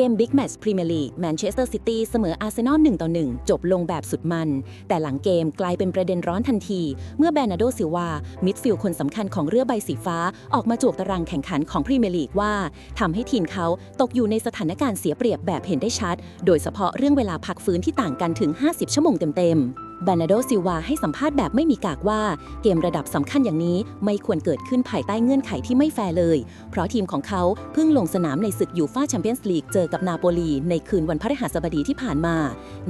เกม Big Match Premier League แมนเชสเตอร์ซิตี้เสมออาร์เซนอล1ต่อ 1 จบลงแบบสุดมัน แต่หลังเกมกลายเป็นประเด็นร้อนทันที เมื่อแบรนาโดซิลวา มิดฟิลด์คนสำคัญของเรือใบสีฟ้า ออกมาจวกตารางแข่งขันของพรีเมียร์ลีกว่าทำให้ทีมเขาตกอยู่ในสถานการณ์เสียเปรียบแบบเห็นได้ชัด โดยเฉพาะเรื่องเวลาพักฟื้นที่ต่างกันถึง 50 ชั่วโมงเต็มๆ บานาโดซิวาให้สัมภาษณ์แบบไม่มีกากว่าเกมระดับสำคัญอย่างนี้ไม่ควรเกิดขึ้นภายใต้เงื่อนไขที่ไม่แฟร์เลย เพราะทีมของเขาเพิ่งลงสนามในศึกยูฟ่าแชมเปี้ยนส์ลีกเจอกับนาโปลีในคืนวันพฤหัสบดีที่ผ่านมา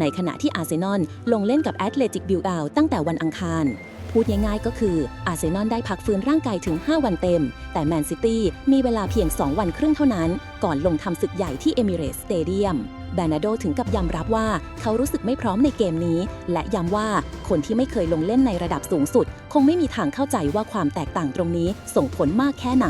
ในขณะที่อาร์เซนอลลงเล่นกับแอตเลติกบิลเบาตั้งแต่วันอังคารพูดง่ายๆก็คือ อาร์เซนอลได้พักฟื้นร่างกายถึง 5 วันเต็ม แต่แมนซิตี้มีเวลาเพียง 2 วันครึ่งเท่านั้น ก่อนลงทำศึกใหญ่ที่เอมิเรตสเตเดียมแบนาโดถึงกับยอมรับว่าเขารู้สึกไม่พร้อมในเกมนี้ และย้ำว่าคนที่ไม่เคยลงเล่นในระดับสูงสุด คงไม่มีทางเข้าใจว่าความแตกต่างตรงนี้ส่งผลมากแค่ไหน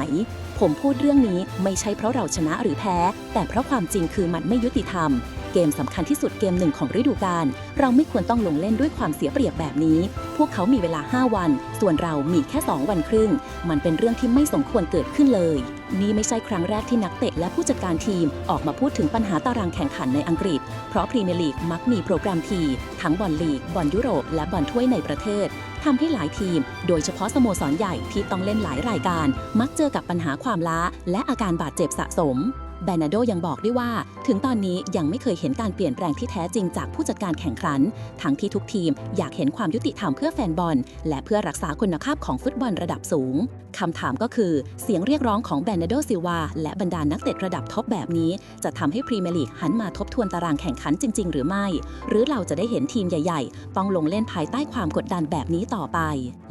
ผมพูดเรื่องนี้ไม่ใช่เพราะเราชนะหรือแพ้ แต่เพราะความจริงคือมันไม่ยุติธรรม กมสำคัญที่สุดเกมหนึ่งของฤดูกาลเราไม่ควรต้องลงเล่นด้วยความเสียเปรียบแบบนี้ พวกเขามีเวลา 5 วัน ส่วนเรามีแค่ 2 วันครึ่ง มันเป็นเรื่องที่ไม่สมควรเกิดขึ้นเลย นี่ไม่ใช่ครั้งแรกที่นักเตะและผู้จัดการทีมออกมาพูดถึงปัญหาตารางแข่งขันในอังกฤษ เพราะพรีเมียร์ลีกมักมีโปรแกรมทีทั้งบอลลีกบอลยุโรป และบอลถ้วยในประเทศทำให้หลายทีม โดยเฉพาะสโมสรใหญ่ที่ต้องเล่นหลายรายการ มักเจอกับปัญหาความล้า และอาการบาดเจ็บสะสม แบนาโดยังบอกด้วยว่า ถึงตอนนี้ยังไม่เคยเห็นการเปลี่ยนแปลงที่แท้จริงจากผู้จัดการแข่งขัน ทั้งที่ทุกทีมอยากเห็นความยุติธรรมเพื่อแฟนบอล และเพื่อรักษาคุณภาพของฟุตบอลระดับสูงคำถามก็คือ เสียงเรียกร้องของแบนาโดซิวาและบรรดานักเตะระดับท็อปแบบนี้ จะทำให้พรีเมียร์ลีกหันมาทบทวนตารางแข่งขันจริง ๆ หรือไม่ หรือเราจะได้เห็นทีมใหญ่ ๆ ต้องลงเล่นภายใต้ความกดดันแบบนี้ต่อไป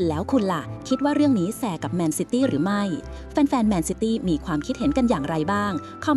แล้วคุณล่ะ คิดว่าเรื่องนี้แสกับแมนซิตี้หรือไม่ แฟนๆแมนซิตี้มีความคิดเห็นกันอย่างไรบ้างคอ